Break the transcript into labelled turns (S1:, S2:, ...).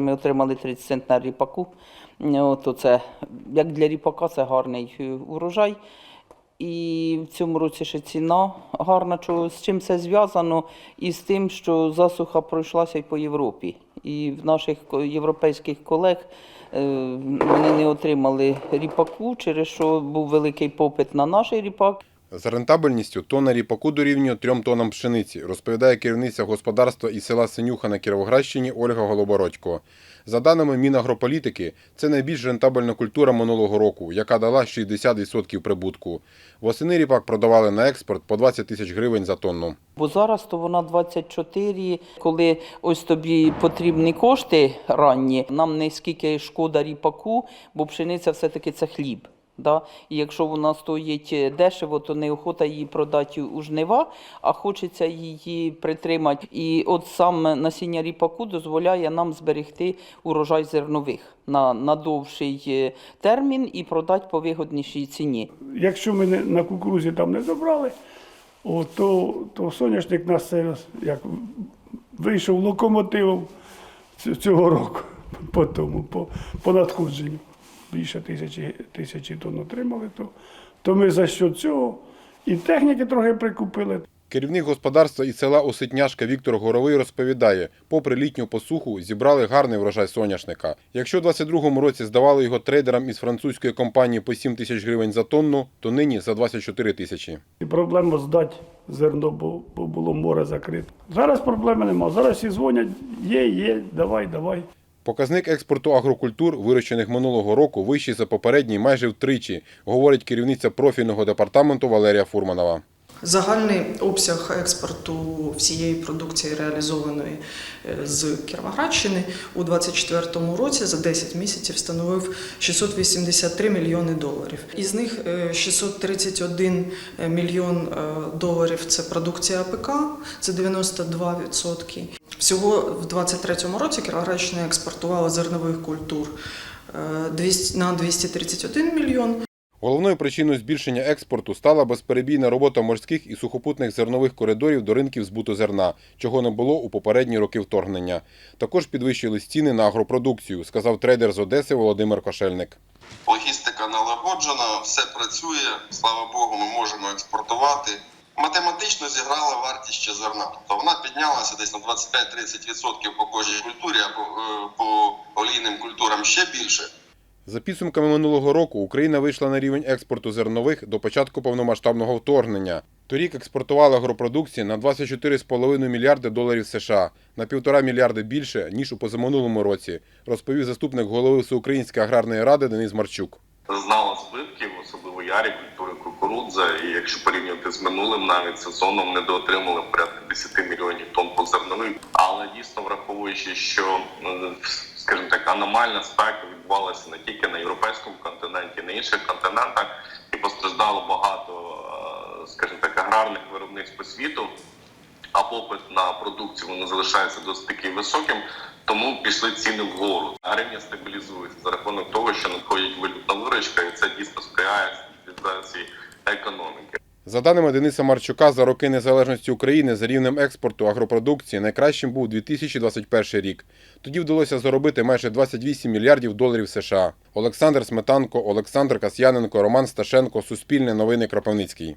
S1: Ми отримали 30 центнер ріпаку. От це, як для ріпака, це гарний е, урожай. І в цьому році ще ціна гарна. З чим це зв'язано? І з тим, що засуха пройшлася і по Європі. І в наших європейських колег е, вони не отримали ріпаку, через що був великий попит на наш ріпак.
S2: За рентабельністю тонна ріпаку дорівнює 3 тоннам пшениці, розповідає керівниця господарства із села Синюха на Кіровоградщині Ольга Голобородько. За даними Мінагрополітики, це найбільш рентабельна культура минулого року, яка дала 60% прибутку. Восени ріпак продавали на експорт по 20 тисяч гривень за тонну.
S1: Бо зараз то вона 24, коли ось тобі потрібні кошти ранні, нам не скільки шкода ріпаку, бо пшениця все-таки це хліб. Да? І якщо вона стоїть дешево, то неохота її продати у жнива, а хочеться її притримати. І от саме насіння ріпаку дозволяє нам зберегти урожай зернових на, на довший е, термін і продати по вигоднішій ціні.
S3: Якщо ми на кукурузі там не забрали, о, то, то соняшник нас як вийшов локомотивом цього року по тому, по, по надходженню. Більше тисячі, тисячі тонн отримали, то, то ми за що цього і техніки трохи прикупили.
S2: Керівник господарства із села Осетняшка Віктор Горовий розповідає, попри літню посуху зібрали гарний врожай соняшника. Якщо у 22-му році здавали його трейдерам із французької компанії по 7 тисяч гривень за тонну, то нині за 24 тисячі.
S3: І проблема здати зерно, бо, бо було море закрите. Зараз проблеми нема. Зараз всі дзвонять, є, є, давай, давай.
S2: Показник експорту агрокультур, вирощених минулого року, вищий за попередній майже втричі, говорить керівниця профільного департаменту Валерія Фурманова.
S4: Загальний обсяг експорту всієї продукції, реалізованої е, з Кіровоградщини у 2024 році за 10 місяців становив 683 мільйони доларів. Із них е, 631 мільйон е, доларів це продукція АПК, це 92%. Всього в 2023 році Кіровоградщина експортувала зернових культур е, 200 на 231 мільйон.
S2: Головною причиною збільшення експорту стала безперебійна робота морських і сухопутних зернових коридорів до ринків збуту зерна, чого не було у попередні роки вторгнення. Також підвищили ціни на агропродукцію, сказав трейдер з Одеси Володимир Кошельник.
S5: Логістика налагоджена, все працює. Слава Богу, ми можемо експортувати. Математично зіграла вартість ще зерна. Тобто вона піднялася десь на 25-30% по кожній культурі, а по, е, по олійним культурам ще більше.
S2: За підсумками минулого року Україна вийшла на рівень експорту зернових до початку повномасштабного вторгнення. Торік експортувала агропродукції на 24,5 мільярди доларів США, на півтора мільярди більше, ніж у позаминулому році, розповів заступник голови Всеукраїнської аграрної ради Денис Марчук.
S6: зазнала збитків, особливо ярі, культури кукурудза. І якщо порівнювати з минулим навіть сезоном, недоотримали порядка 10 мільйонів тонн по. Але дійсно враховуючи, що е, скажімо так, аномальна спека відбувалася не тільки на європейському континенті, на інших континентах, і постраждало багато, е, скажімо так, аграрних виробництв по світу а попит на продукцію воно залишається досить таки високим, тому пішли ціни вгору. Гривня стабілізується за рахунок того, що
S2: За даними Дениса Марчука, за роки незалежності України за рівнем експорту агропродукції найкращим був 2021 рік. Тоді вдалося заробити майже 28 мільярдів доларів США. Олександр Сметанко, Олександр Касьяненко, Роман Сташенко, Суспільне новини Кропивницький.